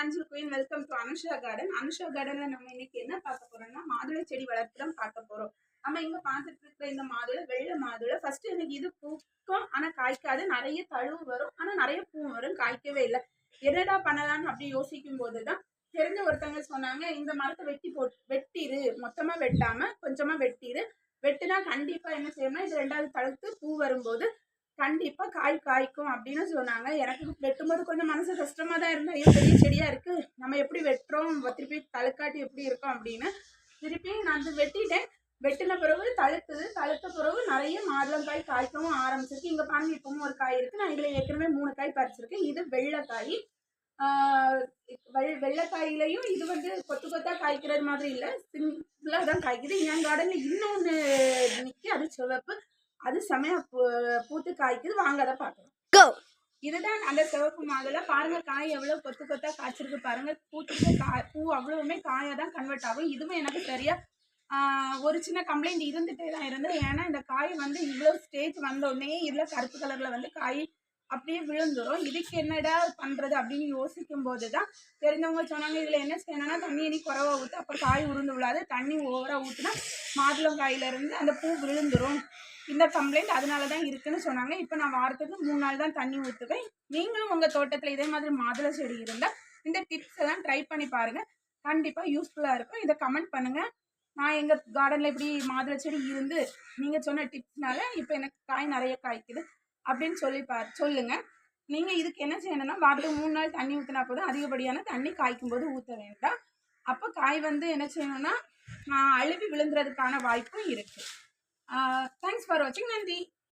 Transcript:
Anchal queen welcome to Anusha garden Anusha கார்டன்ல நம்ம இன்னைக்கு என்ன பார்க்க போறோம்னா மாதுளை செடி வளர்ப்பு தான் பார்க்க போறோம். நம்ம இங்க பார்த்துட்டு இருக்கிற இந்த மாதுளை வெள்ளை மாதுளை ஃபர்ஸ்ட் எனக்கு இது பூக்கும் ஆனா காய்க்காது. நிறைய தழுவு வரும் ஆனா நிறைய பூ வரும் காய்க்கவே இல்லை. என்னடா பண்ணலாம்னு அப்படி யோசிக்கும் போதுதான் தெரிஞ்ச ஒருத்தவங்க சொன்னாங்க இந்த மரத்தை வெட்டி போட்டு வெட்டிரு. மொத்தமா வெட்டாம கொஞ்சமா வெட்டிரு. வெட்டினா கண்டிப்பா என்ன செய்யணும்னா இது ரெண்டாவது தழுத்து பூ வரும்போது கண்டிப்பா காய் காய்க்கும் அப்படின்னு சொன்னாங்க. எனக்கு வெட்டும்போது கொஞ்சம் மனசு கஷ்டமா தான் இருந்தா ஐயோ பெரிய செடியா இருக்கு. நம்ம எப்படி வெட்டுறோம்? திருப்பி தழுக்காட்டி எப்படி இருக்கும் அப்படின்னு. திருப்பி நான் அது வெட்டிட்டேன். வெட்டின பிறகு தழுத்துது. தழுத்த பிறகு நிறைய மாதுளங்காய் காய்க்கவும் ஆரம்பிச்சிருக்கு. இங்க பாருங்க இப்பவும் ஒரு காய் இருக்கு. நான் இதுல ஏற்கனவே மூணு காய் பறிச்சிருக்கேன். இது வெள்ளைக்காய். வெள்ள வெள்ளைக்காயிலையும் இது வந்து கொத்து கொத்தா காய்க்கிறது மாதிரி இல்லை. சிம்பிளாக தான் காய்க்குது. என் கார்டனில் இன்னொன்று நிற்கி அது சிவப்பு. அது செமையா பூத்து காய்க்குது. வாங்க அதை பார்க்கலாம். இதுதான் அந்த சிவப்பு மாதுளை. பாருங்க காய் எவ்வளவு கொத்து கொத்தா காய்ச்சிருக்கு பாருங்க. பூத்துக்கு காய் பூ அவ்வளவுமே காயாக தான் கன்வெர்ட் ஆகும். இதுவும் எனக்கு சரியா ஒரு சின்ன கம்ப்ளைண்ட் இருந்துட்டே தான் இருந்தது. ஏன்னா இந்த காய் வந்து இவ்வளோ ஸ்டேஜ் வந்த உடனே இதில் கருப்பு கலரில் வந்து காய் அப்படியே விழுந்துடும் இதுக்கு என்னடா பண்ணுறது அப்படின்னு யோசிக்கும் போது தான் தெரிஞ்சவங்க சொன்னாங்க இதில் என்ன செய்யணும்னா தண்ணி இனி குறவா ஊற்று அப்போ காய் உருந்து விழாது. தண்ணி ஓவராக ஊற்றினா மாதுளங்காயிலேருந்து அந்த பூ விழுந்துரும். இந்த கம்ப்ளைண்ட் அதனால தான் இருக்குன்னு சொன்னாங்க. இப்போ நான் வாரத்துக்கு மூணு நாள் தான் தண்ணி ஊற்றுவேன் நீங்களும் உங்கள் தோட்டத்தில் இதே மாதிரி மாதுளை செடி இருந்தால் இந்த டிப்ஸ் எல்லாம் ட்ரை பண்ணி பாருங்கள் கண்டிப்பாக யூஸ்ஃபுல்லாக இருக்கும். இதை கமெண்ட் பண்ணுங்கள் நான் எங்கள் கார்டனில் இப்படி மாதுளை செடி இருந்து நீங்கள் சொன்ன டிப்ஸ்னால இப்போ எனக்கு காய் நிறைய காய்க்குது. அப்படின்னு சொல்லி பா சொல்லுங்கள் நீங்கள் இதுக்கு என்ன செய்யணும்னா வாரத்துக்கு மூணு நாள் தண்ணி ஊற்றினா போதும். அதிகப்படியான தண்ணி காய்க்கும் போது ஊற்ற வேண்டாம். அப்போ காய் வந்து என்ன செய்யணும்னா அழுவி விழுந்துறதுக்கான வாய்ப்பும் இருக்குது தேங்க்ஸ் ஃபார் வாட்சிங் நன்றி.